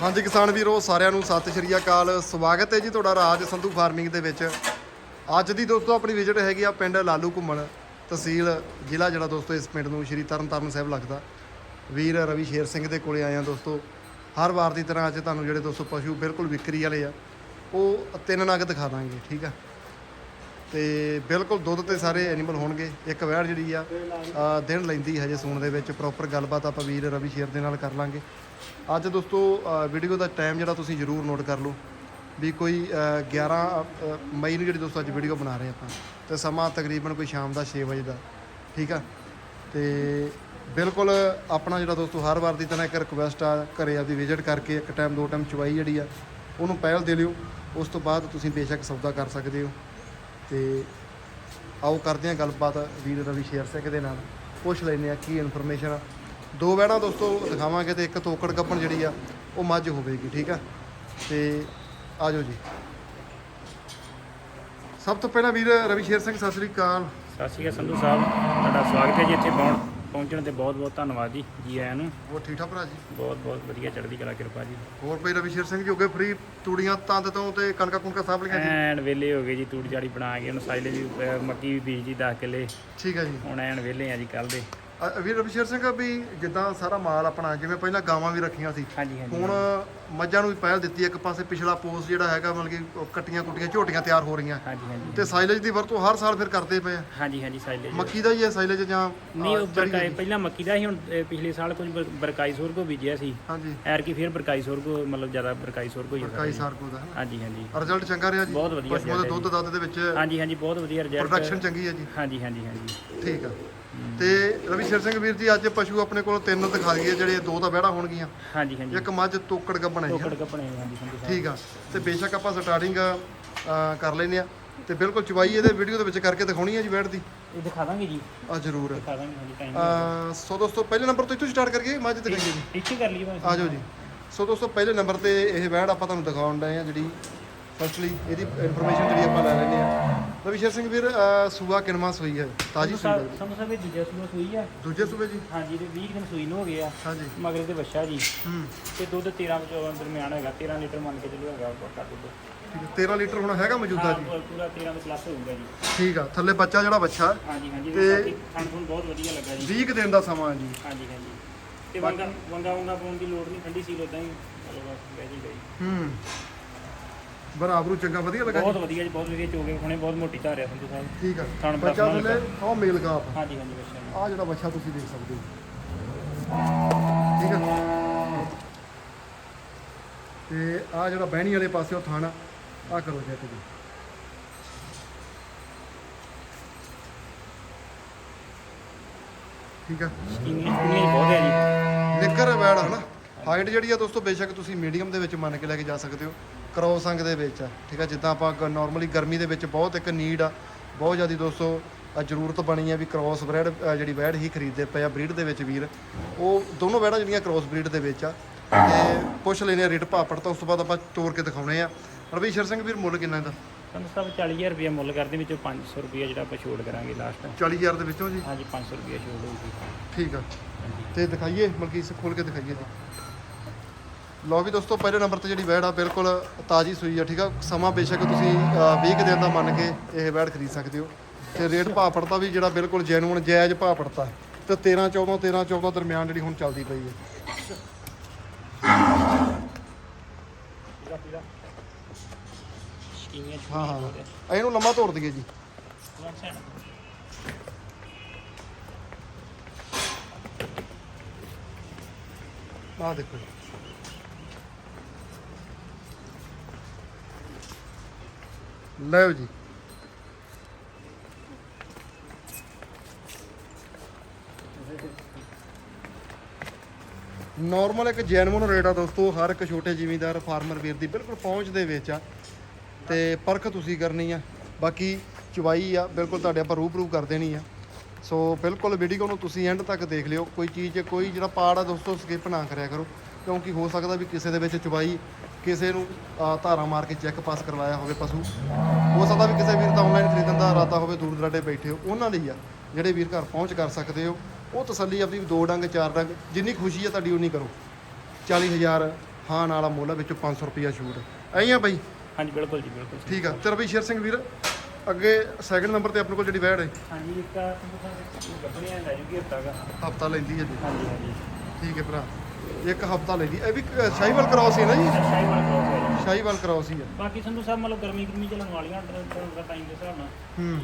ਹਾਂਜੀ ਕਿਸਾਨ ਵੀਰੋ, ਸਾਰਿਆਂ ਨੂੰ ਸਤਿ ਸ਼੍ਰੀ ਅਕਾਲ। ਸਵਾਗਤ ਹੈ ਜੀ ਤੁਹਾਡਾ ਰਾਜ ਸੰਧੂ ਫਾਰਮਿੰਗ ਦੇ ਵਿੱਚ। ਅੱਜ ਦੀ ਦੋਸਤੋ, ਆਪਣੀ ਵਿਜ਼ਿਟ ਹੈਗੀ ਆ ਪਿੰਡ ਲਾਲੂ ਘੁੰਮਣ ਤਹਿਸੀਲ ਜ਼ਿਲ੍ਹਾ ਜਿਹੜਾ ਦੋਸਤੋ, ਇਸ ਪਿੰਡ ਨੂੰ ਸ਼੍ਰੀ ਤਰਨਤਾਰਨ ਸਾਹਿਬ ਲੱਗਦਾ। ਵੀਰ ਰਵੀ ਸ਼ੇਰ ਸਿੰਘ ਦੇ ਕੋਲੇ ਆਏ ਆ ਦੋਸਤੋ। ਹਰ ਵਾਰ ਦੀ ਤਰ੍ਹਾਂ ਅੱਜ ਤੁਹਾਨੂੰ ਜਿਹੜੇ ਦੋਸਤੋ, ਪਸ਼ੂ ਬਿਲਕੁਲ ਵਿਕਰੀ ਵਾਲੇ ਆ, ਉਹ ਤਿੰਨ ਨਗ ਦਿਖਾ ਦਾਂਗੇ, ਠੀਕ ਆ? ਤੇ ਬਿਲਕੁਲ ਦੁੱਧ ਤੇ ਸਾਰੇ ਐਨੀਮਲ ਹੋਣਗੇ। ਇੱਕ ਵੈੜ ਜਿਹੜੀ ਆ ਦਿਨ ਲੈਂਦੀ ਹਜੇ ਸੂਣ ਦੇ ਵਿੱਚ। ਪ੍ਰੋਪਰ ਗੱਲਬਾਤ ਆਪਾਂ ਵੀਰ ਰਵੀ ਸ਼ੇਰ ਦੇ ਨਾਲ ਕਰ ਲਾਂਗੇ। ਅੱਜ ਦੋਸਤੋ ਵੀਡੀਓ ਦਾ ਟਾਈਮ ਜਿਹੜਾ ਤੁਸੀਂ ਜ਼ਰੂਰ ਨੋਟ ਕਰ ਲਓ। ਵੀ ਕੋਈ ਅ, 11 ਮਈ ਨੂੰ ਜਿਹੜੀ ਦੋਸਤੋ ਅੱਜ ਵੀਡੀਓ ਬਣਾ ਰਹੇ ਆਪਾਂ। ਤੇ ਸਮਾਂ ਤਕਰੀਬਨ ਕੋਈ ਸ਼ਾਮ ਦਾ 6 ਵਜੇ ਦਾ। ਠੀਕ ਆ? ਤੇ ਬਿਲਕੁਲ ਆਪਣਾ ਜਿਹੜਾ ਦੋਸਤੋ ਹਰ ਵਾਰ ਦੀ ਤਰ੍ਹਾਂ ਇੱਕ ਰਿਕੁਐਸਟ ਆ ਘਰੇ ਆਪਦੀ ਵਿਜ਼ਿਟ ਕਰਕੇ ਇੱਕ ਟਾਈਮ ਦੋ ਟਾਈਮ ਚਵਾਈ ਜਿਹੜੀ ਆ ਉਹਨੂੰ ਪਹਿਲ ਦੇ ਲਿਓ। ਉਸ ਤੋਂ ਬਾਅਦ ਤੁਸੀਂ ਬੇਸ਼ੱਕ ਸੌਦਾ ਕਰ ਸਕਦੇ ਹੋ। ਤੇ ਆਓ ਕਰਦੇ ਹਾਂ ਗੱਲਬਾਤ ਵੀਰ ਰਵੀ ਸ਼ੇਰ ਸਿੰਘ ਦੇ ਨਾਲ। ਪੁੱਛ ਲੈਂਦੇ ਆ ਕੀ ਇਨਫੋਰਮੇਸ਼ਨ ਆ। ਦੋ ਵੈੜਾਂ ਦੋਸਤੋ, ਦਿਖਾਵਾਂਗੇ ਤੇ ਇੱਕ ਤੋਕੜ ਗੱਪਣ ਜਿਹੜੀ ਆ, ਉਹ ਮੱਝ ਹੋਵੇਗੀ, ਠੀਕ ਆ? ਤੇ ਆਜੋ ਜੀ। ਸਭ ਤੋਂ ਪਹਿਲਾਂ ਵੀਰ ਰਵੀ ਸ਼ੇਰ ਸਿੰਘ, ਸਤਿ ਸ੍ਰੀ ਅਕਾਲ। ਸਤਿ ਸ਼੍ਰੀ ਅਕਾਲ ਸੰਧੂ ਸਾਹਿਬ, ਤੁਹਾਡਾ ਸਵਾਗਤ ਹੈ ਜੀ ਇੱਥੇ ਪਹੁੰਚ ਪਹੁੰਚਣ ਤੇ ਬਹੁਤ ਬਹੁਤ ਧੰਨਵਾਦ ਜੀ ਜੀ ਆਇਆਂ ਨੂੰ। ਹੋਰ ਠੀਕ ਠਾਕ ਭਰਾ ਜੀ? ਬਹੁਤ ਬਹੁਤ ਵਧੀਆ ਚੜ੍ਹਦੀ ਕਲਾ ਕਿਰਪਾ ਜੀ। ਹੋਰ ਭਾਈ ਰਵੀ ਸ਼ੇਰ ਸਿੰਘ ਜੀ ਹੋ ਗਏ ਫ੍ਰੀ ਤੂੜੀਆਂ ਤੰਦ ਤੋਂ ਤੇ ਕਣਕਾਂ ਕੁਣਕਾਂ ਸਭ ਲਈਆਂ ਜੀ? ਐਨ ਵੇਲੇ ਹੋ ਗਏ ਜੀ ਤੂੜੀ ਜਾੜੀ ਬਣਾ ਕੇ ਉਹਨੂੰ ਸਾਈਲੇ ਵੀ ਅਹ, ਮੱਕੀ ਵੀ ਬੀਜ ਦੀ 10 ਕਿੱਲੇ। ਠੀਕ ਹੈ ਜੀ। ਹੁਣ ਐਨ ਵੇਲੇ ਆ ਜੀ ਕੱਲ ਦੇ। ਅ, ਵੀਰ ਰਵੀ ਸ਼ੇਰ ਸਿੰਘ ਵੀ ਜਿੱਦਾਂ ਸਾਰਾ ਮਾਲ ਆਪਣਾ ਜਿਵੇਂ ਪਹਿਲਾਂ ਗਾਵਾਂ ਵੀ ਰੱਖੀਆਂ ਸੀ ਹਾਂਜੀ ਹਾਂਜੀ ਹੁਣ ਮੱਝਾਂ ਨੂੰ ਵੀ ਪਹਿਲ ਦਿੱਤੀ ਹੈ। ਇੱਕ ਪਾਸੇ ਪਿਛਲਾ ਪੋਸ ਜਿਹੜਾ ਹੈਗਾ ਮਤਲਬ ਕਿ ਉਹ ਕੱਟੀਆਂ ਕੁੱਟੀਆਂ ਝੋਟੀਆਂ ਤਿਆਰ ਹੋ ਰਹੀਆਂ। ਹਾਂਜੀ ਹਾਂਜੀ। ਤੇ ਸਾਈਲੇਜ ਦੀ ਵਰਤੋਂ ਹਰ ਸਾਲ ਫਿਰ ਕਰਦੇ ਪਏ ਆ। ਹਾਂਜੀ ਹਾਂਜੀ ਸਾਈਲੇ ਜੀ ਮੱਕੀ ਦਾ ਹੀ ਹੈ ਸਾਈਲੇਜ ਜਾਂ ਨਹੀਂ ਉਹ ਬਰਕਾਈ ਪਹਿਲਾਂ ਮੱਕੀ ਦਾ ਸੀ ਹੁਣ ਪਿਛਲੇ ਸਾਲ ਕੁਝ ਬਰ- ਬਰਕਾਈ ਸੋਰਗੋ ਬੀਜਿਆ ਸੀ। ਹਾਂਜੀ। ਐਰ ਕੀ ਫਿਰ ਬਰਕਾਈ ਸੋਰਗੋ ਮਤਲਬ ਜ਼ਿਆਦਾ ਬਰਕਾਈ ਸੋਰਗੋ ਹੀ ਹੋਇਆ ਕਾਈ ਸਾਰਕੋ ਦਾ ਹਾਂਜੀ ਹਾਂਜੀ। ਰਿਜ਼ਲਟ ਚੰਗਾ ਰਿਹਾ ਜੀ। ਬਹੁਤ ਵਧੀਆ ਪਸ਼ੂਆਂ ਦੇ result ਦੁੱਧ ਦੱਧ ਦੇ ਵਿੱਚ ਹਾਂਜੀ ਹਾਂਜੀ ਬਹੁਤ ਵਧੀਆ ਰਿਜ਼ਲਟ ਪ੍ਰੋਡਕਸ਼ਨ ਚੰਗੀ ਹੈ ਜੀ। ਹਾਂਜੀ ਹਾਂਜੀ ਹਾਂਜੀ। ਠੀਕ ਆ। ਤੇ ਰਵੀ ਸ਼ੇਰ ਸਿੰਘ ਵੀਰ ਜੀ ਅੱਜ ਪਸ਼ੂ ਆਪਣੇ ਕੋਲ ਤਿੰਨ ਦਿਖਾ ਦਈਏ ਜਿਹੜੇ ਦੋ ਤਾਂ ਵਿਹੜਾ ਹੋਣਗੀਆਂ। ਹਾਂਜੀ ਹਾਂਜੀ। ਇੱਕ ਮੱਝ ਤੋਕੜ ਗੱਬਣ ਹੈ ਹਾਂਜੀ ਸਾਹਿਬ ਠੀਕ ਆ। ਤੇ ਬੇਸ਼ੱਕ ਆਪਾਂ ਸਟਾਰਟਿੰਗ ਕਰ ਲੈਨੇ ਆ। ਤੇ ਬਿਲਕੁਲ ਚਵਾਈ ਇਹਦੇ ਵੀਡੀਓ ਦੇ ਵਿੱਚ ਕਰਕੇ ਦਿਖਾਉਣੀ ਹੈ ਜੀ ਬੈਠ ਦੀ। ਇਹ ਦਿਖਾ ਦਾਂਗੇ ਜੀ। ਆ ਜ਼ਰੂਰ। ਦਿਖਾ ਦਾਂਗੇ ਹਾਂਜੀ ਟਾਈਮ ਸੋ ਦੋਸਤੋ ਪਹਿਲੇ ਨੰਬਰ ਤੋਂ ਇੱਥੋਂ ਸਟਾਰਟ ਕਰੀਏ ਮੱਝ ਦਿਖਾਈਏ ਜੀ। ਇੱਥੇ ਕਰ ਲਈਏ ਆ ਜਾਓ ਜੀ। ਸੋ ਦੋਸਤੋ ਪਹਿਲੇ ਨੰਬਰ ਤੇ ਇਹ ਵੈੜ ਆਪਾਂ ਤੁਹਾਨੂੰ ਦਿਖਾਉਣ ਡਏ ਆ ਜਿਹੜੀ ਫਸਟਲੀ ਇਹਦੀ ਇਨਫੋਰਮੇਸ਼ਨ ਜਿਹੜੀ ਆਪਾਂ ਲੈ ਲੈਨੇ ਆ। ਰਵੀ ਸ਼ੇਰ ਸਿੰਘ ਵੀਰ ਅਹ ਸੂਆ ਸੂਈ ਹੈ? ਤਾਜੀ ਸੂਈ ਹੈ ਸਾਹਿਬ ਇਹ ਦੂਜਾ ਸੂਆ ਸੂਈ ਆ। ਦੂਜੇ ਸੂਬੇ ਜੀ? ਹਾਂਜੀ ਤੇ 20 ਦਿਨ ਸੂਈ ਨੂੰ ਹੋ ਗਏ ਆ। ਹਾਂਜੀ। ਮਗਰੇ ਤੇ ਵੱਛਾ ਜੀ। ਹੂੰ। ਤੇ ਦੁੱਧ 13 ਤੋਂ 14 ਦਰਮਿਆਨ ਹੈਗਾ। 13 ਲੀਟਰ ਮੰਨ ਕੇ ਚੱਲੋ ਹੈਗਾ ਪੱਕਾ ਦੁੱਧ। ਠੀਕ ਹੈ। 13 ਲੀਟਰ ਹੁਣ ਹੈਗਾ ਮੌਜੂਦਾ ਜੀ? ਪੂਰਾ 13 ਦੇ ਪਲੱਸ ਹੋਊਗਾ ਜੀ। ਠੀਕ ਆ। ਥੱਲੇ ਬੱਚਾ ਜਿਹੜਾ ਬੱਚਾ ਹੈ, ਹਾਂਜੀ ਹਾਂਜੀ ਤੇ- ਬਾਕੀ ਖਾਣ ਖੂਣ ਬਹੁਤ ਵਧੀਆ ਲੱਗਾ ਜੀ। 20 ਕੁ ਦਿਨ ਦਾ ਸਮਾਂ ਹੈ ਜੀ। ਹਾਂਜੀ ਹਾਂਜੀ। ਤੇ ਵੰਗਾ ਵੰਗਾ ਵੰਗਾ ਪਾਉਣ ਦੀ ਲੋੜ ਨਹੀਂ ਠੰਡੀ ਸੀ ਉਦਾਂ ਹੀ। ਬਸ ਬਹਿ ਜੀ ਗਈ ਹੂੰ। ਬਰਾਬਰੂ ਚੰਗਾ ਵਧੀਆ ਲੱਗਾ ਬਹੁਤ ਵਧੀਆ ਜੀ ਬਹੁਤ ਵਧੀਆ ਚੋਗੇ ਹੁਣੇ ਬਹੁਤ ਮੋਟੀ ਧਾਰਿਆ ਸੰਧੂ ਸਾਹਿਬ। ਠੀਕ ਆ। ਖਾਣ ਬੜਾ ਬੱਚਾ ਥੱਲੇ ਉਹ ਮੇਲ ਕਾਪ। ਹਾਂਜੀ ਹਾਂਜੀ ਜੀ। ਆ ਜਿਹੜਾ ਬੱਚਾ ਤੁਸੀਂ ਦੇਖ ਸਕਦੇ ਹੋ। ਠੀਕ ਹੈ ਤੇ ਆ ਜਿਹੜਾ ਬਹਿਣੀ ਵਾਲੇ ਪਾਸੇ ਉਹ ਥਾਣਾ ਆ ਕਰੋ ਜੀ ਠੀਕ ਆ। ਸਕੀਮੀਆਂ ਬਹੁਤ ਹੈ ਜੀ। ਨਿੱਕਰ ਵੈੜ ਹਨਾ? ਹਾਈਟ ਜਿਹੜੀ ਆ ਦੋਸਤੋ ਬੇਸ਼ੱਕ ਤੁਸੀਂ ਮੀਡੀਅਮ ਦੇ ਵਿੱਚ ਮੰਨ ਕੇ ਲੈ ਕੇ ਜਾ ਸਕਦੇ ਹੋ। ਕ੍ਰੋਸ ਅੰਗ ਦੇ ਵਿੱਚ ਆ ਠੀਕ ਆ ਜਿੱਦਾਂ ਆਪਾਂ ਨਾਰਮਲੀ ਗਰਮੀ ਦੇ ਵਿੱਚ ਬਹੁਤ ਇੱਕ ਨੀਡ ਆ ਬਹੁਤ ਜ਼ਿਆਦੀ ਦੋਸਤੋ ਆ ਜ਼ਰੂਰਤ ਬਣੀ ਆ ਵੀ ਕ੍ਰੋਸ ਬ੍ਰੈਡ ਜਿਹੜੀ ਵੈੜ ਹੀ ਖਰੀਦਦੇ ਪਏ ਆ ਬਰੀਡ ਦੇ ਵਿੱਚ ਵੀਰ। ਉਹ ਦੋਨੋਂ ਵੈੜਾਂ ਜਿਹੜੀਆਂ ਕ੍ਰੋਸ ਬਰੀਡ ਦੇ ਵਿੱਚ ਆ ਤੇ ਪੁੱਛ ਲੈਨੇ ਰੇਟ ਭਾਪੜ ਤਾਂ ਉਸ ਤੋਂ ਬਾਅਦ ਆਪਾਂ ਤੋਰ ਕੇ ਦਿਖਾਉਣੇ ਆ। ਰਵੀਸ਼ਰ ਸਿੰਘ ਵੀਰ ਮੁੱਲ ਕਿੰਨਾ ਇਹਦਾ? ਸੰਧੂ ਸਾਹਿਬ 40000 ਰੁਪਏ ਮੁੱਲ ਕਰਦੇ ਵਿੱਚੋਂ 500 ਰੁਪਏ ਜਿਹੜਾ ਆਪਾਂ ਛੋੜ ਕਰਾਂਗੇ ਲਾਸਟ 40000 ਦੇ ਵਿੱਚੋਂ ਜੀ? ਹਾਂਜੀ 500 ਰੁਪਏ ਛੋੜ ਹੋਊਗੀ। ਠੀਕ ਆ। ਤੇ ਦਿਖਾਈਏ ਮਲਕੀ ਇਸ ਖੋਲ ਕੇ ਦਿਖਾਈਏ ਜੀ। ਲਓ ਵੀ ਦੋਸਤੋ ਪਹਿਲੇ ਨੰਬਰ ਤੇ ਜਿਹੜੀ ਵੈੜ ਆ ਬਿਲਕੁਲ ਤਾਜ਼ੀ ਸੂਈ ਆ ਠੀਕ ਆ? ਸਮਾਂ ਬੇਸ਼ੱਕ ਤੁਸੀਂ ਅਹ, 20 ਕੁ ਦਿਨ ਦਾ ਮੰਨ ਕੇ ਇਹ ਵੈੜ ਖਰੀਦ ਸਕਦੇ ਹੋ। ਤੇ ਰੇਟ ਭਾਅ ਪੜਤਾ ਵੀ ਜਿਹੜਾ ਬਿਲਕੁਲ ਜੈਨੂਨ ਜਾਇਜ਼ ਭਾਅ ਪੜਤਾ ਤੇ 13 14 13 14 ਦਰਮਿਆਨ ਜਿਹੜੀ ਹੁਣ ਚੱਲਦੀ ਪਈ ਹੈ। ਹਾਂ ਹਾਂ। ਇਹਨੂੰ ਲੰਮਾ ਤੋੜ ਦਈਏ ਜੀ। ਵਨ ਆਹ ਦੇਖੋ ਜੀ। ਲਓ ਜੀ। ਨਾਰਮਲ ਇੱਕ ਜੈਨੂਨ ਰੇਟ ਆ ਦੋਸਤੋ, ਹਰ ਇੱਕ ਛੋਟੇ ਜ਼ਿਮੀਂਦਾਰ ਫਾਰਮਰ ਵੀਰ ਦੀ ਬਿਲਕੁਲ ਪਹੁੰਚ ਦੇ ਵਿੱਚ ਆ। ਤੇ ਪਰਖ ਤੁਸੀਂ ਕਰਨੀ ਆ। ਬਾਕੀ ਚਵਾਈ ਆ, ਬਿਲਕੁਲ ਤੁਹਾਡੇ ਆਪਾਂ ਰੂਬਰੂ ਕਰ ਦੇਣੀ ਆ। ਸੋ ਬਿਲਕੁਲ ਵੀਡੀਓ ਨੂੰ ਤੁਸੀਂ ਐਂਡ ਤੱਕ ਦੇਖ ਲਿਓ। ਕੋਈ ਚੀਜ਼ ਕੋਈ ਜਿਹੜਾ ਪਾਰਟ ਆ ਦੋਸਤੋ ਸਕਿਪ ਨਾ ਕਰਿਆ ਕਰੋ। ਕਿਉਂਕਿ ਹੋ ਸਕਦਾ ਵੀ ਕਿਸੇ ਦੇ ਵਿੱਚ ਚਵਾਈ ਕਿਸੇ ਨੂੰ ਧਾਰਾ ਮਾਰ ਕੇ ਚੈੱਕ ਪਾਸ ਕਰਵਾਇਆ ਹੋਵੇ ਪਸ਼ੂ। ਹੋ ਸਕਦਾ ਵੀ ਕਿਸੇ ਵੀਰ ਦਾ ਆਨਲਾਈਨ ਖਰੀਦਣ ਦਾ ਇਰਾਦਾ ਹੋਵੇ ਦੂਰ ਦਰਾਡੇ ਬੈਠੇ ਹੋ। ਉਹਨਾਂ ਲਈ ਆ ਜਿਹੜੇ ਵੀਰ ਘਰ ਪਹੁੰਚ ਕਰ ਸਕਦੇ ਹੋ। ਉਹ ਤਸੱਲੀ ਆਪਣੀ ਦੋ ਡੰਗ ਚਾਰ ਡੰਗ ਜਿੰਨੀ ਖੁਸ਼ੀ ਆ ਤੁਹਾਡੀ ਉਨੀ ਕਰੋ। 40000 ਹਾਂ ਵਾਲਾ ਮੁੱਲ ਵਿੱਚੋਂ 500 ਰੁਪਿਆ ਛੂਟ। ਐਂ ਆ ਬਾਈ? ਹਾਂਜੀ ਬਿਲਕੁਲ ਜੀ ਬਿਲਕੁਲ ਠੀਕ ਆ। ਤੇ ਰਵੀ ਸ਼ੇਰ ਸਿੰਘ ਵੀਰ। ਅੱਗੇ ਸੈਕਿੰਡ ਨੰਬਰ ਤੇ ਆਪਣੇ ਕੋਲ ਜਿਹੜੀ ਵੈੜ ਹੈ। ਹਾਂਜੀ ਇੱਕ ਆ ਤੁਹਾਨੂੰ ਗੱਬਣੀਆਂ ਲੈ ਜੂਗੀ ਹਫਤਾ ਦਾ ਹਫਤਾ ਲੈਂਦੀ ਹੈ ਜੀ। ਹਾਂਜੀ ਹਾਂਜੀ। ਠੀਕ ਹੈ ਭਰਾ। ਇੱਕ ਹਫਤਾ ਲੈਂਦੀ। ਇਹ ਵੀ ਸ਼ਾਹੀਵਾਲ ਕ੍ਰਾਸ ਹੀ ਨਾ ਜੀ? ਸ਼ਾਹੀ ਵਾਲਾ ਕ੍ਰੋਸ ਹੈ ਸ਼ਾਹੀਵਾਲ ਕ੍ਰਾਸ ਹੀ ਹੈ। ਬਾਕੀ ਸੰਧੂ ਸਾਹਿਬ ਮਤਲਬ ਗਰਮੀ ਗਰਮੀ ਚੱਲਣ ਵਾਲੀਆਂ ਦਾ ਟਾਈਮ ਦੇ ਹਿਸਾਬ ਨਾਲ। ਹੂੰ।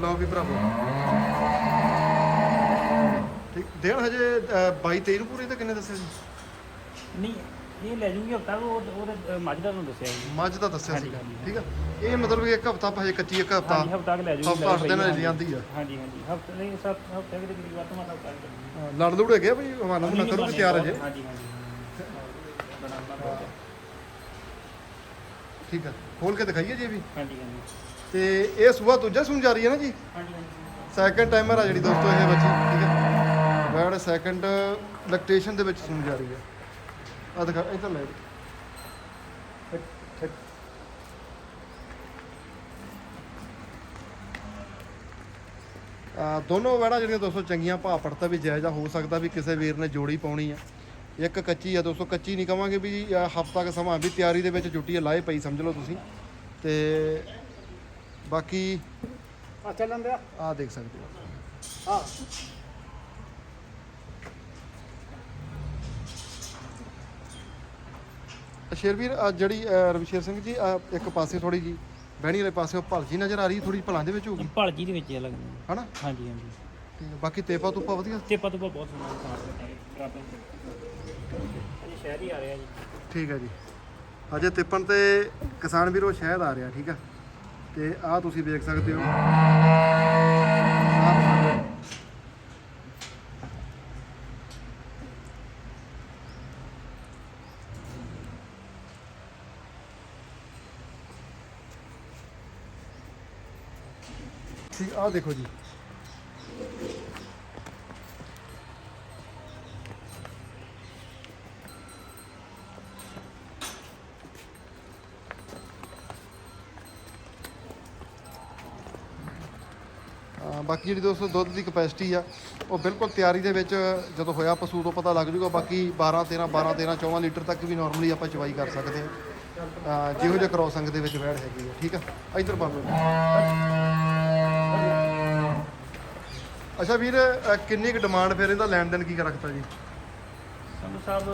ਲਓ ਵੀ ਭਰਾਵੋ। ਠੀਕ ਦੇਣ ਹਜੇ 22 23 ਨੂੰ ਪੂਰੇ ਤਾਂ ਕਿੰਨੇ ਦੱਸਿਆ ਜੀ ਨਹੀਂ ਇਹ ਲੈ ਜੂਗੀ ਹਫਤਾ ਉਹ ਉਹਦੇ ਮੱਝ ਦਾ ਤੁਹਾਨੂੰ ਦੱਸਿਆ ਜੀ ਮੱਝ ਦਾ ਦੱਸਿਆ ਹਾਂਜੀ, ਸੀਗਾ। ਹਾਂਜੀ। ਠੀਕ ਆ? ਇਹ ਮਤਲਬ ਕਿ ਇੱਕ ਹਫਤਾ ਹਜੇ ਕੱਚੀ ਇੱਕ ਹਫਤਾ ਹਾਂਜੀ ਹਫਤਾ ਲੈ ਜੂਗੀ ਹਫ਼ਤਾ ਦਿਨ ਲੈ ਜਾਂਦੀ ਆ। ਹਾਂਜੀ ਹਾਂਜੀ। ਹਫ਼ਤੇ ਨਹੀਂ ਸਭ ਹਫ਼ਤੇ ਦੇ ਕਰੀਬ ਵੱਧ ਤੋਂ ਵੱਧ ਹਫਤਾ ਕਿ ਲੜ ਲੂੜ ਹੈਗੇ ਆ ਵੀ ਹਵਾਨਾ ਹੁਣਾ ਕਰੋ ਕਿ ਤਿਆਰ ਹਜੇ ਹਾਂਜੀ ਹਾਂਜੀ। ਬਣਾ ਠੀਕ ਆ। ਖੋਲ ਕੇ ਦਿਖਾਈਏ ਜੀ ਵੀ। ਹਾਂਜੀ ਹਾਂਜੀ। ਤੇ ਇਹ ਸਵੇਰ ਦੂਜਾ ਸੁਣ ਜਾ ਰਹੀ ਹੈ ਨਾ ਜੀ? ਹਾਂਜੀ ਹਾਂਜੀ। ਸੈਕੰਡ ਟਾਈਮਰ ਆ ਜਿਹੜੀ ਦੋਸਤੋ ਇਹ ਬੱਚੀ ਠੀਕ ਹੈ ਵੈੜ ਸੈਕੰਡ ਲੈਕਟੇਸ਼ਨ ਦੇ ਵਿੱਚ ਸੁਣ ਜਾ ਰਹੀ ਹੈ। ਆ ਦਿਖਾ ਇੱਧਰ ਲੈ ਆ ਦੋਨੋਂ ਵੈੜਾਂ ਜਿਹੜੀਆਂ ਦੋਸਤੋ ਚੰਗੀਆਂ ਭਾਅ ਪੜਤਾ ਵੀ ਜਾਇਜ਼ਾ ਹੋ ਸਕਦਾ ਵੀ ਕਿਸੇ ਵੀਰ ਨੇ ਜੋੜੀ ਪਾਉਣੀ ਆ। ਇੱਕ ਕੱਚੀ ਆ ਦੋਸਤੋ ਕੱਚੀ ਨਹੀਂ ਕਵਾਂਗੇ ਵੀ ਹਫਤਾ ਕ ਸਮਾਂ ਵੀ ਤਿਆਰੀ ਦੇ ਵਿੱਚ ਜੁੱਟੀ ਆ ਲਾਏ ਪਈ ਸਮਝ ਲਓ ਤੁਸੀਂ। ਤੇ ਬਾਕੀ ਆ ਚੱਲਣ ਦਿਆ। ਆ ਦੇਖ ਸਕਦੇ ਹੋ। ਹਾਂ ਸ਼ੇਰਵੀਰ ਆ ਜਿਹੜੀ ਅ, ਰਵਿਸ਼ੇਰ ਸਿੰਘ ਜੀ ਆ ਇੱਕ ਪਾਸੇ ਥੋੜੀ ਜੀ ਬਹਿਣੀ ਵਾਲੇ ਪਾਸੇ ਭਲ ਜੀ ਨਜ਼ਰ ਆ ਰਹੀ ਥੋੜੀ ਭਲਾਂ ਦੇ ਵਿੱਚ ਹੋਊਗੀ? ਭਲਜੀ ਦੇ ਵਿੱਚ ਹੀ ਲੱਗਦੀ ਹਨਾ? ਹਾਂਜੀ ਹਾਂਜੀ। ਠੀਕ ਹੈ। ਬਾਕੀ ਤੇਪਾ ਤੁਪਾ ਵਧੀਆ? ਤੇ ਪਤੂ ਬਹੁਤ ਸੋਹਣਾ ਖਾਣ ਇਹ ਸ਼ਹਿਰ ਹੀ ਆ ਰਿਹਾ ਜੀ। ਠੀਕ ਹੈ ਜੀ। ਅਜੇ ਤਿੱਪਣ ਤੇ ਕਿਸਾਨ ਵੀਰੋ ਸ਼ਹਿਦ ਆ ਰਿਹਾ ਠੀਕ ਆ ਤੇ ਆ ਤੁਸੀਂ ਦੇਖ ਸਕਦੇ ਹੋ ਆਹ ਠੀਕ ਦੇਖੋ ਜੀ। ਬਾਕੀ ਜਿਹੜੀ ਦੋਸਤੋ ਦੁੱਧ ਦੀ ਕਪੈਸਿਟੀ ਆ, ਉਹ ਬਿਲਕੁਲ ਤਿਆਰੀ ਦੇ ਵਿੱਚ ਜਦੋਂ ਹੋਇਆ ਪਸ਼ੂ ਤੋਂ ਪਤਾ ਲੱਗ ਜੂਗਾ, ਬਾਕੀ 12 13 12 13 14 ਲੀਟਰ ਤੱਕ ਵੀ ਨਾਰਮਲੀ ਆਪਾਂ ਚਵਾਈ ਕਰ ਸਕਦੇ ਹਾਂ। ਜਿਹੋ ਜਿਹਾ ਕਰੋ ਸੰਗ ਦੇ ਵਿੱਚ ਵੈੜ ਹੈਗੀ ਆ, ਠੀਕ ਆ? ਇੱਧਰ ਬੰਨ ਲਓ ਅੱਛਾ ਵੀਰ ਕਿੰਨੀ ਕੁ ਡਿਮਾਂਡ ਫਿਰ ਇਹਦਾ ਲੈਣ ਦੇਣ ਕੀ ਕਰ ਰੱਖਤਾ ਜੀ? ਸੰਧੂ ਸਾਹਿਬ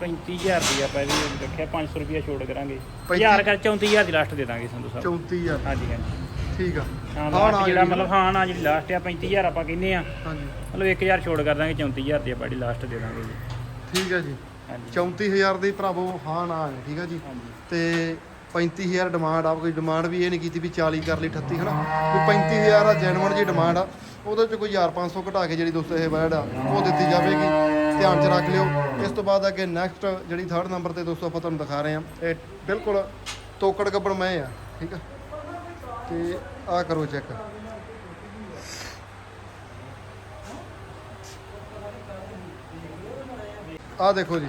35000 ਰੁਪਇਆ ਪੈ ਵੀ ਰੱਖਿਆ 500 ਰੁਪਇਆ ਛੋੜ ਕਰਾਂਗੇ। ਪੈਂਤੀ- 1000 ਕਰ 34000 ਦੀ ਲਾਸਟ ਦੇ ਦਾਂਗੇ ਸੰਧੂ ਸਾਹਿਬ 34000 ਹਾਂਜੀ ਹਾਂਜੀ। ਠੀਕ ਆ। ਹਾਂ ਜਿਹੜਾ ਮਤਲਬ ਹਾਂ ਨਾ ਜਿਹੜੀ ਲਾਸਟ ਆ 35000 ਆਪਾਂ ਕਹਿੰਦੇ ਆ। ਹਾਂਜੀ। ਮਤਲਬ 1000 ਛੋੜ ਕਰ ਦਾਂਗੇ 34000 ਦੀ ਆਪਾਂ ਜਿਹੜੀ ਲਾਸਟ ਦੇ ਦਾਂਗੇ ਜੀ। ਠੀਕ ਹੈ ਜੀ। ਹਾਂਜੀ। 34000 ਦੀ ਭਰਾਵੋ ਹਾਂ ਨਾ ਹੈ ਠੀਕ ਆ ਜੀ। ਹਾਂਜੀ। ਤੇ 35000 ਡਿਮਾਂਡ ਆ, ਕੋਈ ਡਿਮਾਂਡ ਵੀ ਇਹ ਨਹੀਂ ਕੀਤੀ ਵੀ 40 ਕਰ ਲਈ 38 ਹਨਾ? ਵੀ 35000 ਆ ਜੈਨੂਅਨ ਜੀ ਡਿਮਾਂਡ ਆ। ਉਹਦੇ ਚ ਕੋਈ 1500 ਘਟਾ ਕੇ ਜਿਹੜੀ ਦੋਸਤੋ ਇਹ ਵਰਡ ਆ, ਉਹ ਦਿੱਤੀ ਜਾਵੇਗੀ। ਧਿਆਨ ਚ ਰੱਖ ਲਿਓ। ਇਸ ਤੋਂ ਬਾਅਦ ਅੱਗੇ ਨੈਕਸਟ ਜਿਹੜੀ ਥਰਡ ਨੰਬਰ ਤੇ ਦੋਸਤੋ ਆਪਾਂ ਤੁਹਾਨੂੰ ਦਿਖਾ ਰਹੇ ਆ ਇਹ ਬਿਲਕੁਲ ਤੋਕੜ ਗੱਬੜ ਮੈਂ ਆ, ਠੀਕ ਆ? ਤੇ ਆ ਕਰੋ ਚੈੱਕ ਆ ਦੇਖੋ ਜੀ।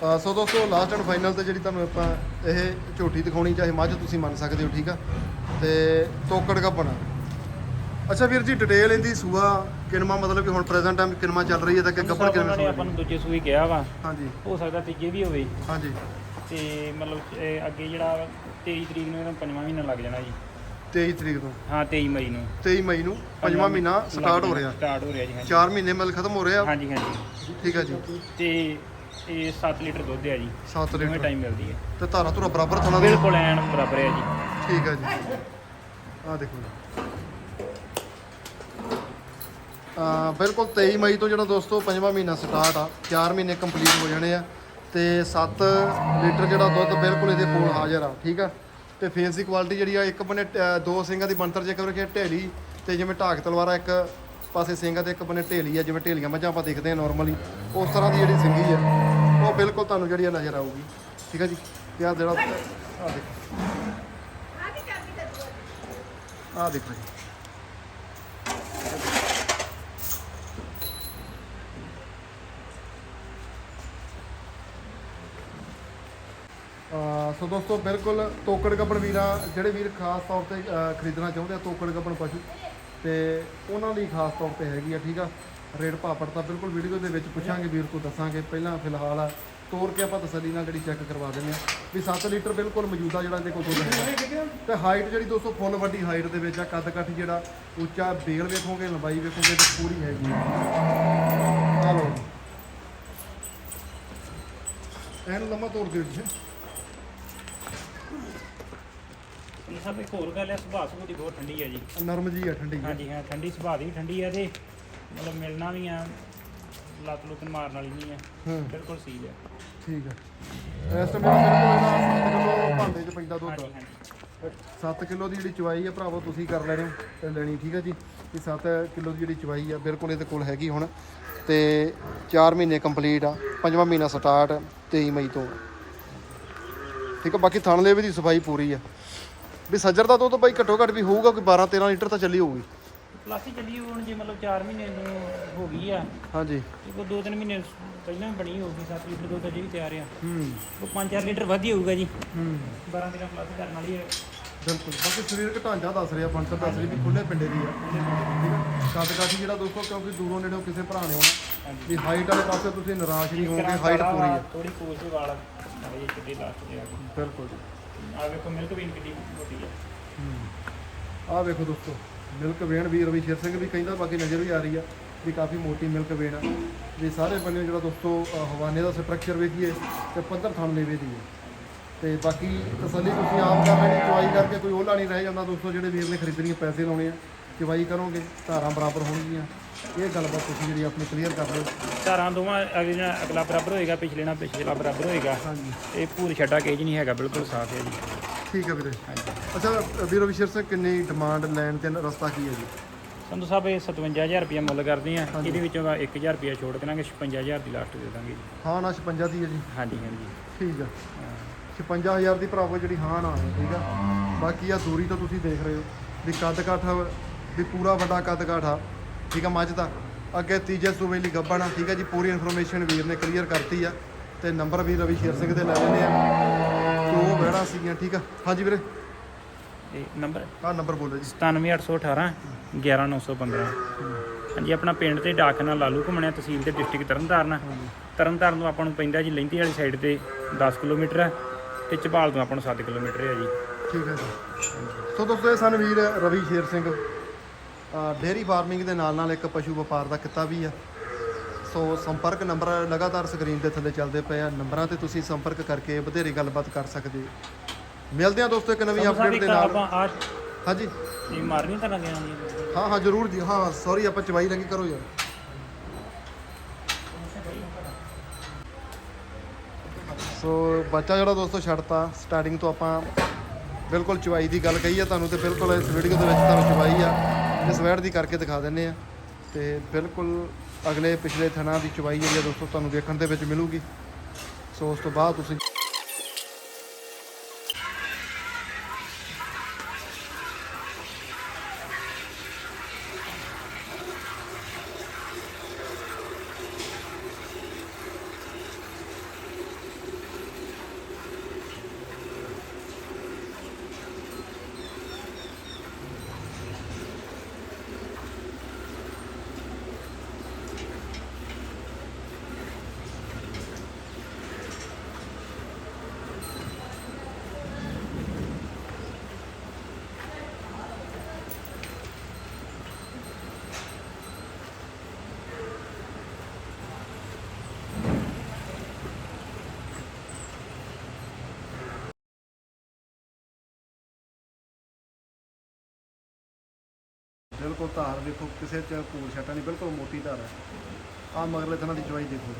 ਸੋ ਦੋਸਤੋ ਲਾਸਟ ਐਂਡ ਫਾਈਨਲ ਤੇ ਜਿਹੜੀ ਤੁਹਾਨੂੰ ਆਪਾਂ ਇਹ ਝੋਟੀ ਦਿਖਾਉਣੀ ਚਾਹੇ ਮੱਝ ਤੁਸੀਂ ਮੰਨ ਸਕਦੇ ਹੋ ਠੀਕ ਆ? ਤੇ ਤੋਕੜ ਗੱਬਣ ਅੱਛਾ ਵੀਰ ਜੀ ਡਿਟੇਲ ਇਹਦੀ ਸੂਆ ਕਿਨਮਾ ਮਤਲਬ ਕਿ ਹੁਣ ਪ੍ਰੈਜ਼ੈਂਟ ਟਾਈਮ ਕਿਨਮਾ ਚੱਲ ਰਹੀ ਹੈ ਤਾਂ ਕਿ ਕਿਵੇਂ ਉਹਨਾਂ ਨੇ ਆਪਾਂ ਸੂਆ ਨੂੰ ਦੂਜੇ ਸੂਈ ਕਿਹਾ ਵਾ। ਹਾਂਜੀ। ਹੋ ਸਕਦਾ ਤੀਜੇ ਵੀ ਹੋਵੇ। ਹਾਂਜੀ। ਤੇ ਮਤਲਬ ਅੱਗੇ ਜਿਹੜਾ 23 ਤਰੀਕ ਨੂੰ ਇਹਦਾ ਪੰਜਵਾਂ ਮਹੀਨਾ ਲੱਗ ਜਾਣਾ ਜੀ। 23 ਤਰੀਕ ਤੋਂ ਹਾਂ 23 ਮਈ ਨੂੰ। 23 ਮਈ ਨੂੰ ਪੰਜਵਾਂ ਮਹੀਨਾ ਸਟਾਰਟ ਹੋ ਰਿਹਾ। ਸਟਾਰਟ ਹੋ ਰਿਹਾ ਜੀ ਹਾਂਜੀ। 4 ਮਹੀਨੇ ਮਤਲਬ ਖਤਮ ਹੋ ਰਿਹਾ। ਹਾਂਜੀ ਹਾਂਜੀ। ਠੀਕ ਆ ਜੀ। ਤੇ ਇਹ 7 ਲੀਟਰ ਦੁੱਧ ਹੈ ਜੀ। 7 ਦੋਵੇਂ ਲੀਟਰ। ਟਾਈਮ ਮਿਲਦੀ ਹੈ। ਤੇ ਧਾਰਾ ਧੁਰਾ ਬਰਾਬਰ ਥਣਾ ਦੇ ਬਿਲਕੁਲ ਐਨ ਬਰਾਬਰ ਹੈ ਜੀ। ਠੀਕ ਆ ਜੀ। ਆ ਦੇਖੋ ਜੀ। ਆ ਬਿਲਕੁਲ 23 ਮਈ ਤੋਂ ਜਿਹੜਾ ਦੋਸਤੋ ਪੰਜਵਾਂ ਮਹੀਨਾ ਸਟਾਰਟ ਆ 4 ਮਹੀਨੇ ਕੰਪਲੀਟ ਹੋ ਜਾਣੇ ਆ ਤੇ 7 ਲੀਟਰ ਜਿਹੜਾ ਦੁੱਧ ਬਿਲਕੁਲ ਇਹਦੇ ਕੋਲ ਹਾਜ਼ਰ ਆ ਠੀਕ ਆ? ਤੇ ਫੇਸ ਦੀ ਕੁਆਲਿਟੀ ਜਿਹੜੀ ਆ ਇੱਕ ਬੰਨੇ ਅ, ਦੋ ਸਿੰਘਾਂ ਦੀ ਬੰਤਰ ਜੇ ਕਵਰ ਕੇ ਢੇਲੀ ਤੇ ਜਿਵੇਂ ਢਾਕ ਤਲਵਾਰਾ ਇੱਕ ਪਾਸੇ ਸਿੰਘਾਂ ਤੇ ਇੱਕ ਬੰਨੇ ਢੇਲੀ ਆ, ਜਿਵੇਂ ਢੇਲੀਆਂ ਮੱਝਾਂ ਆਪਾਂ ਦੇਖਦੇ ਆ ਨਾਰਮਲੀ ਉਸ ਤਰ੍ਹਾਂ ਦੀ ਜਿਹੜੀ ਸਿੰਗੀ ਆ, ਉਹ ਬਿਲਕੁਲ ਤੁਹਾਨੂੰ ਜਿਹੜੀ ਆ ਨਜ਼ਰ ਆਊਗੀ। ਠੀਕ ਆ ਜੀ? ਤੇ ਆ ਜਿਹੜਾ ਆ ਦੇਖੋ। ਆ ਦੇਖੋ ਜੀ। ਸੋ ਦੋਸਤੋ, ਬਿਲਕੁਲ ਤੋਕੜ ਗੱਬਣ ਵੀਰਾਂ, ਜਿਹੜੇ ਵੀਰ ਖਾਸ ਤੌਰ ਤੇ, ਅਹ ਖਰੀਦਣਾ ਚਾਹੁੰਦੇ ਆ ਤੋਕੜ ਗੱਬਣ ਪਸ਼ੂ ਤੇ ਉਹਨਾਂ ਲਈ ਖਾਸ ਤੌਰ ਤੇ ਹੈਗੀ ਆ ਠੀਕ ਆ? ਰੇਟ ਭਾਪੜ ਤਾਂ ਬਿਲਕੁਲ ਵੀਡੀਓ ਦੇ ਵਿੱਚ ਪੁੱਛਾਂਗੇ ਵੀਰ ਤੋਂ ਦੱਸਾਂਗੇ। ਪਹਿਲਾਂ ਫਿਲਹਾਲ ਤੋੜ ਕੇ ਆਪਾਂ ਤਸੱਲੀ ਨਾਲ ਜਿਹੜੀ ਚੈੱਕ ਕਰਵਾ ਦਿੰਦੇ ਆ ਵੀ 7 ਲੀਟਰ ਬਿਲਕੁਲ ਮੌਜੂਦਾ ਜਿਹੜਾ ਇਹਦੇ ਕੋਲ ਦੁੱਧ ਹੈ ਤੇ ਹਾਈਟ ਜਿਹੜੀ ਦੋਸਤੋ ਫੁੱਲ ਵੱਡੀ ਹਾਈਟ ਦੇ ਵਿੱਚ ਆ ਕੱਦ ਕੱਠ ਜਿਹੜਾ ਉੱਚਾ ਬੇਲ ਵੇਖੋਗੇ ਲੰਬਾਈ ਵੇਖੋਗੇ ਤੇ ਪੂਰੀ ਹੈਗੀ ਆ। ਲਓ ਐਨ ਲੰਮਾ ਤੋੜ ਦਿਓ ਜੀ। ਇਹ ਸਭ ਇੱਕ ਹੋਰ ਗੱਲ ਹੈ ਸੁਭਾਅ ਸੁਭਾਅ ਦੀ ਬਹੁਤ ਠੰਡੀ ਹੈ ਜੀ। ਨਰਮ ਜੀ ਆ ਠੰਡੀ ਜੀ। ਹਾਂਜੀ ਹਾਂ ਠੰਡੀ ਸੁਭਾਅ ਦੀ ਵੀ ਠੰਡੀ ਹੈ ਤੇ ਮਤਲਬ ਮਿਲਣਾ ਵੀ ਆ ਲੱਤ ਲੁੱਤ ਮਾਰਨ ਵਾਲੀ ਨਹੀਂ ਹੈ ਹੂੰ। ਬਿਲਕੁਲ ਸੀਲ ਹੈ। ਠੀਕ ਹੈ। ਇਸ ਟਾਈਮ ਮੇਰੇ ਕੋਲ ਇਹਦਾ 7 ਕਿਲੋ ਭਾਂਡੇ 'ਚ ਪੈਂਦਾ ਦੁੱਧ। ਹਾਂਜੀ ਹਾਂਜੀ। 7 ਕਿਲੋ ਦੀ ਜਿਹੜੀ ਚਵਾਈ ਹੈ ਭਰਾਵੋ ਤੁਸੀਂ ਕਰ ਲੈਣੇ ਤੇ ਲੈਣੀ ਠੀਕ ਹੈ ਜੀ? ਇਹ 7 ਕਿਲੋ ਦੀ ਜਿਹੜੀ ਚਵਾਈ ਆ ਬਿਲਕੁਲ ਇਹਦੇ ਕੋਲ ਹੈਗੀ ਹੁਣ। ਤੇ 4 ਮਹੀਨੇ ਕੰਪਲੀਟ ਆ ਪੰਜਵਾਂ ਮਹੀਨਾ ਸਟਾਰਟ 23 ਮਈ ਤੋਂ। ਠੀਕ ਆ ਬਾਕੀ ਥਣ ਲੇਵੇ ਦੀ ਸਫ਼ਾਈ ਪੂਰੀ ਆ। ਵੀ ਸੱਜਰ ਦਾ ਦੁੱਧ ਬਾਈ ਘੱਟੋ ਘੱਟ ਵੀ ਹੋਊਗਾ ਕੋਈ 12 13 ਲੀਟਰ ਤਾਂ ਚੱਲੀ ਹੋਊਗੀ। ਪਲਾਸਟਿਕ ਚੱਲੀ ਹੁਣ ਜੇ ਮਤਲਬ 4 ਮਹੀਨੇ ਨੂੰ ਹੋ ਗਈ ਆ। ਹਾਂਜੀ। ਕੋਈ 2-3 ਮਹੀਨੇ ਪਹਿਲਾਂ ਬਣੀ ਹੋਊਗੀ 7 ਲੀਟਰ ਦੁੱਧ ਅਜੇ ਵੀ ਤਿਆਰ ਆ। ਹੂੰ। ਉਹ 5-4 ਲੀਟਰ ਵੱਧ ਹੀ ਹੋਊਗਾ ਜੀ। ਹੂੰ। 12-13 ਪਲੱਸ ਕਰਨ ਵਾਲੀ ਹੈ ਬਿਲਕੁਲ। ਬਾਕੀ ਸਰੀਰਕ ਢਾਂਚਾ ਦੱਸ ਰਿਹਾ ਫੰਕਸ਼ਨ ਦੱਸ ਰਹੀ ਵੀ ਖੁੱਲੇ ਪਿੰਡੇ ਦੀ ਆ। ਠੀਕ ਆ? ਕੱਦ ਕਾਠੀ ਜਿਹੜਾ ਦੋਸਤੋ ਕਿਉਂਕਿ ਦੂਰੋਂ ਨੇੜੋਂ ਕਿਸੇ ਭਰਾ ਨੇ ਆਉਣਾ। ਵੀ ਹਾਈਟ ਵਾਲੇ ਪਾਸੇ ਤੁਸੀਂ ਨਿਰਾਸ਼ ਨਹੀਂ ਹੋਵੋਗੇ ਹਾਈਟ ਪੂਰੀ ਹੈ ਥੋੜੀ ਕੋਲ ਦੇ ਵਾਲ ਬਿਲਕੁਲ ਜੀ। ਆ ਵੇਖੋ ਮਿਲਕ ਵੀ ਕਿੱਡੀ ਮੋਟੀ ਹੈ। ਆਹ ਵੇਖੋ ਦੋਸਤੋ ਮਿਲਕ ਵੇਣ ਵੀ ਰਵੀ ਸ਼ੇਰ ਸਿੰਘ ਵੀ ਕਹਿੰਦਾ ਬਾਕੀ ਨਜ਼ਰ ਵੀ ਆ ਰਹੀ ਆ ਵੀ ਕਾਫੀ ਮੋਟੀ ਮਿਲਕ ਵੇਣ ਆ। ਵੀ ਸਾਰੇ ਬੰਨੇ ਜਿਹੜਾ ਦੋਸਤੋ ਅ, ਹਵਾਨੇ ਦਾ ਸਟਰਕਚਰ ਵੇਖੀਏ ਤੇ ਪੱਧਰ ਥਣ ਲੇਵੇ ਦੀ ਹੈ ਤੇ ਬਾਕੀ ਤਸੱਲੀ ਤੁਸੀਂ ਆਪ ਕਰ ਲੈਣੀ ਚੁਆਈ ਕਰਕੇ ਕੋਈ ਉਹਲਾ ਨਹੀਂ ਰਹਿ ਜਾਂਦਾ ਦੋਸਤੋ ਜਿਹੜੇ ਵੀਰ ਨੇ ਖਰੀਦਣੀ ਪੈਸੇ ਲਾਉਣੇ ਆ ਚੁਆਈ ਕਰੋਗੇ ਧਾਰਾਂ ਬਰਾਬਰ ਹੋਣਗੀਆਂ। ਇਹ ਗੱਲਬਾਤ ਤੁਸੀਂ ਜਿਹੜੀ ਆਪਣੀ ਕਲੀਅਰ ਕਰ ਲਓ। ਧਾਰਾਂ ਦੋਵਾਂ ਅਗਲੇ ਅਗਲਾ ਬਰਾਬਰ ਹੋਏਗਾ ਪਿਛਲੇ ਨਾਲ ਪਿਛਲਾ ਬਰਾਬਰ ਹੋਏਗਾ। ਹਾਂਜੀ। ਇਹ ਪੂਰੀ ਛੱਡਾ ਕੇਜ ਨਹੀਂ ਹੈਗਾ ਬਿਲਕੁਲ ਸਾਫ਼ ਹੈ ਜੀ। ਠੀਕ ਹੈ ਵੀਰੇ। ਅੱਛਾ ਵੀਰ ਰਵੀ ਸ਼ੇਰ ਸਿੰਘ ਕਿੰਨੀ ਡਿਮਾਂਡ ਲੈਣ ਤੇ ਰਸਤਾ ਕੀ ਹੈ ਜੀ? ਸੰਧੂ ਸਾਹਿਬ ਇਹ 57000 ਰੁਪਏ ਮੁੱਲ ਕਰਦੇ ਆ। ਇਹਦੇ ਵਿੱਚੋਂ ਦਾ 1000 ਰੁਪਏ ਛੋੜ ਦੇਵਾਂਗੇ 56000 ਦੀ ਲਾਸਟ ਦੇ ਦਾਂਗੇ ਜੀ। ਹਾਂ ਨਾ 56 ਦੀ ਹੈ ਜੀ। ਹਾਂਜੀ ਹਾਂਜੀ। ਠੀਕ ਆ। 56000 ਦੀ ਭਰਾਵੋ ਜਿਹੜੀ ਹਾਂ ਨਾ ਹੈ ਠੀਕ ਆ। ਬਾਕੀ ਆ ਦੂਰੀ ਤੋਂ ਤੁਸੀਂ ਦੇਖ ਰਹੇ ਹੋ ਵੀ ਕੱਦ ਕਾਠ ਵੀ ਪੂਰਾ ਵੱਡਾ ਕੱਦ ਕਾਠ ਆ। ਠੀਕ ਆ ਮੱਝ ਦਾ ਅੱਗੇ ਤੀਜੇ ਸੂਬੇ ਲਈ ਗੱਬਣ ਆ ਠੀਕ ਆ ਜੀ ਪੂਰੀ ਇਨਫੋਰਮੇਸ਼ਨ ਵੀਰ ਨੇ ਕਲੀਅਰ ਕਰਤੀ ਆ। ਤੇ ਨੰਬਰ ਵੀ ਰਵੀ ਸ਼ੇਰ ਸਿੰਘ ਦੇ ਲੈ ਲੈਣੇ ਆ। ਦੋ ਬਹਿਣਾ ਸੀਗੀਆਂ ਠੀਕ ਆ। ਹਾਂਜੀ ਵੀਰੇ। ਤੇ ਨੰਬਰ ਆਹ ਨੰਬਰ ਬੋਲੋ ਜੀ। 97818 11915 ਹਾਂਜੀ ਆਪਣਾ ਪਿੰਡ ਤੇ ਡਾਕ ਨਾਲ ਲਾਲੂ ਘੁੰਮਣਿਆ ਤਹਿਸੀਲ ਤੇ ਡਿਸਟ੍ਰਿਕਟ ਤਰਨਤਾਰਨ ਆ। ਤਰਨਤਾਰਨ ਤੋਂ ਆਪਾਂ ਨੂੰ ਪੈਂਦਾ ਜੀ ਲਹਿੰਦੀ ਵਾਲੀ ਸਾਈਡ ਤੇ 10 ਕਿਲੋਮੀਟਰ ਹੈ ਤੇ ਝਬਾਲ ਤੋਂ ਆਪਾਂ ਨੂੰ 7 ਕਿਲੋਮੀਟਰ ਹੈ ਜੀ। ਠੀਕ ਹੈ ਜੀ। ਸੋ ਦੋਸਤੋ ਇਹ ਸਨ ਵੀਰ ਰਵੀ ਸ਼ੇਰ ਸਿੰਘ। ਡੇਰੀ ਫਾਰਮਿੰਗ ਦੇ ਨਾਲ ਨਾਲ ਇੱਕ ਪਸ਼ੂ ਵਪਾਰ ਦਾ ਕਿੱਤਾ ਵੀ ਆ। ਸੋ ਸੰਪਰਕ ਨੰਬਰ ਲਗਾਤਾਰ ਸਕਰੀਨ ਦੇ ਥੱਲੇ ਚੱਲਦੇ ਪਏ ਆ। ਨੰਬਰਾਂ ਤੇ ਤੁਸੀਂ ਸੰਪਰਕ ਕਰਕੇ ਬਥੇਰੀ ਗੱਲਬਾਤ ਕਰ ਸਕਦੇ ਹੋ। ਮਿਲਦੇ ਆ ਦੋਸਤੋ ਇੱਕ ਨਵੀਂ ਅਪਡੇਟ ਦੇ ਨਾਲ। ਹਾਂਜੀ। ਇਹ ਮਾਰਨੀ ਤਾਂ ਜੀ ਹਾਂ ਹਾਂ ਜਰੂਰ ਜੀ। ਹਾਂ ਸੌਰੀ ਆਪਾਂ ਚਵਾਈ ਲੱਗੀ ਕਰੋ ਯਾਰ। ਸੋ ਬੱਚਾ ਜਿਹੜਾ ਦੋਸਤੋ ਛੱਡਤਾ ਸਟਾਰਟਿੰਗ ਤੋਂ ਆਪਾਂ ਬਿਲਕੁਲ ਚਵਾਈ ਦੀ ਗੱਲ ਕਹੀ ਆ ਤੁਹਾਨੂੰ ਤੇ ਬਿਲਕੁਲ ਇਸ ਵੀਡੀਓ ਦੇ ਵਿੱਚ ਤੁਹਾਨੂੰ ਚਵਾਈ ਆ। ਇਸ ਦੀ ਕਰਕੇ ਦਿਖਾ ਦਿੰਨੇ ਆ ਤੇ ਬਿਲਕੁਲ ਅਗਲੇ ਪਿਛਲੇ ਥਣਾ ਦੀ ਚਵਾਈ ਜਿਹੜੀ ਆ ਦੋਸਤੋ ਤੁਹਾਨੂੰ ਦੇਖਣ ਦੇ ਵਿੱਚ ਮਿਲੂਗੀ। ਸੋ ਉਸ ਤੋਂ ਬਾਅਦ ਤੁਸੀਂ ਬਿਲਕੁਲ ਧਾਰ ਦੇਖੋ, ਕਿਸੇ ਚ ਪੂਰ ਛਟਾ ਨਹੀਂ, ਬਿਲਕੁਲ ਮੋਟੀ ਧਾਰ ਹੈ। ਆ ਮਗਰਲੇ ਥਣਾ ਦੀ ਚਵਾਈ ਦੇਖੋ।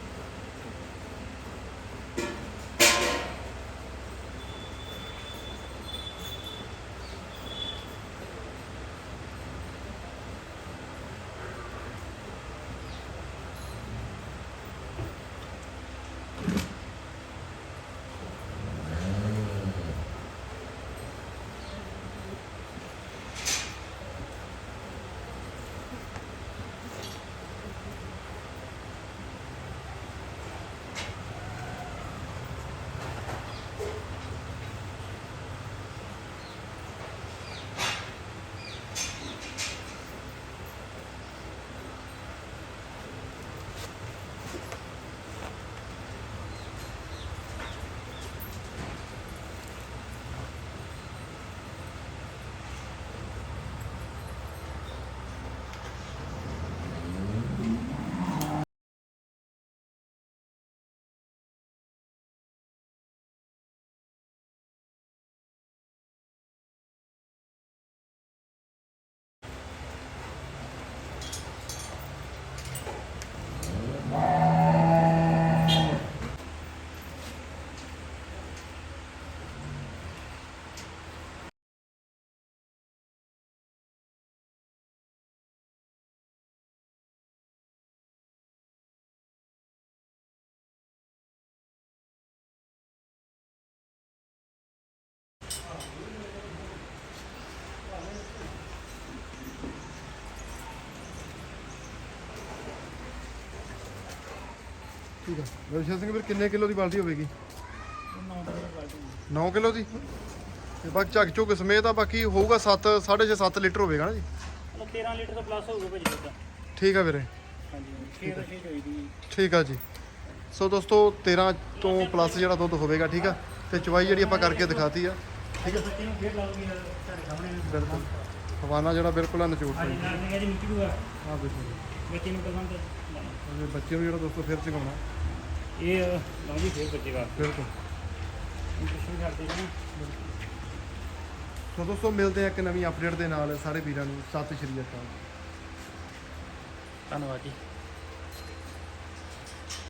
ਆ। ਸਿੰਘ ਵੀਰ ਕਿੰਨੇ ਕਿਲੋ ਦੀ ਬਾਲਟੀ ਹੋਵੇਗੀ? 9 ਕਿਲੋ 9 ਕਿਲੋ ਦੀ। ਤੇ ਬਾਕੀ ਝੱਗ ਝੁੱਗ ਸਮੇਤ ਆ ਬਾਕੀ ਹੋਊਗਾ 7 6.5 7 ਲੀਟਰ ਹੋਵੇਗਾ ਨਾ ਜੀ। ਮਤਲਬ 13 ਲੀਟਰ ਤੋਂ ਪਲੱਸ ਹੋਊਗਾ ਭਾਜੀ ਦੁੱਧ ਠੀਕ ਆ ਵੀਰੇ। ਹਾਂਜੀ ਫੇਰ ਅਸੀਂ ਚਾਹੀਦੀ ਠੀਕ ਆ ਜੀ। ਸੋ ਦੋਸਤੋ 13 ਤੋਂ ਪਲੱਸ ਜਿਹੜਾ ਦੁੱਧ ਹੋਵੇਗਾ ਠੀਕ ਆ? ਤੇ ਚਵਾਈ ਜਿਹੜੀ ਆਪਾਂ ਕਰਕੇ ਦਿਖਾਤੀ ਆ। ਠੀਕ ਹੈ ਬੱਚੇ ਨੂੰ ਫੇਰ ਲਾਉਗੀ ਤੁਹਾਡੇ ਸਾਹਮਣੇ ਬਿਲਕੁਲ। ਹਵਾਨਾ ਜਿਹੜਾ ਬਿਲਕੁਲ ਆ ਨਿਚੋੜ ਨਾਲ ਨੇ ਜੀ ਨਿੱਕੀ ਦੂਆ ਆ ਦੇਖੋ। ਬੱਚੇ ਨੂੰ ਪਸੰਦ ਇਹ ਬੱਚੇ ਨੂੰ ਜਿਹੜਾ ਦੋਸਤੋ ਫਿਰ ਚਗਾਉਣਾ ਇਹ ਜੀ ਫੇਰ ਬੱਚੇ ਵਾਸਤੇ। ਬਿਲਕੁਲ। ਇੰਟਰਸਟਿੰਗ ਕਰਦੇ ਜੀ ਸੋ ਦੋਸਤੋ ਮਿਲਦੇ ਆ ਇੱਕ ਨਵੀਂ ਅਪਡੇਟ ਦੇ ਨਾਲ। ਸਾਰੇ ਵੀਰਾਂ ਨੂੰ ਸਤਿ ਸ਼੍ਰੀ ਅਕਾਲ। ਧੰਨਵਾਦ ਜੀ।